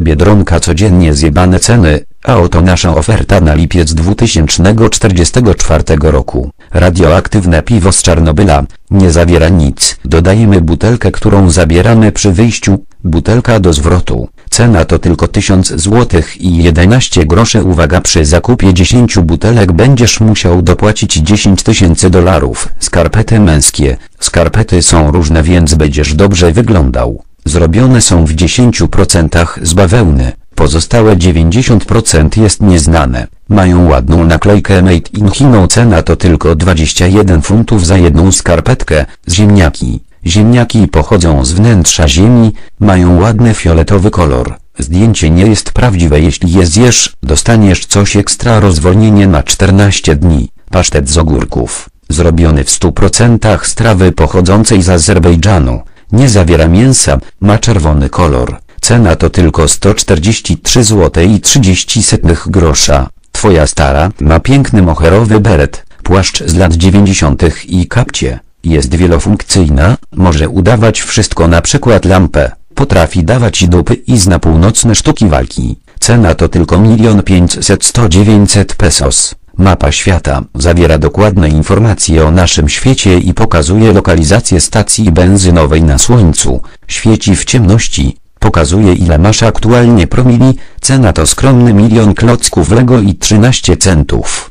Biedronka codziennie zjebane ceny, a oto nasza oferta na lipiec 2044 roku. Radioaktywne piwo z Czarnobyla, nie zawiera nic. Dodajemy butelkę, którą zabieramy przy wyjściu, butelka do zwrotu. Cena to tylko 1000 zł i 11 groszy. Uwaga, przy zakupie 10 butelek będziesz musiał dopłacić 10 tysięcy dolarów. Skarpety męskie. Skarpety są różne, więc będziesz dobrze wyglądał. Zrobione są w 10% z bawełny, pozostałe 90% jest nieznane. Mają ładną naklejkę Made in China. Cena to tylko 21 funtów za jedną skarpetkę, ziemniaki. Ziemniaki pochodzą z wnętrza ziemi, mają ładny fioletowy kolor. Zdjęcie nie jest prawdziwe jeśli je zjesz, dostaniesz coś ekstra rozwolnienie na 14 dni. Pasztet z ogórków, zrobiony w 100% z trawy pochodzącej z Azerbejdżanu. Nie zawiera mięsa, ma czerwony kolor. Cena to tylko 143 zł i 30 setnych grosza. Twoja stara ma piękny moherowy beret, płaszcz z lat 90. i kapcie. Jest wielofunkcyjna, może udawać wszystko na przykład lampę, potrafi dawać dupy i zna północne sztuki walki. Cena to tylko 1 500 100 900 pesos. Mapa świata zawiera dokładne informacje o naszym świecie i pokazuje lokalizację stacji benzynowej na Słońcu. Świeci w ciemności, pokazuje ile masz aktualnie promili, cena to skromny milion klocków Lego i 13 centów.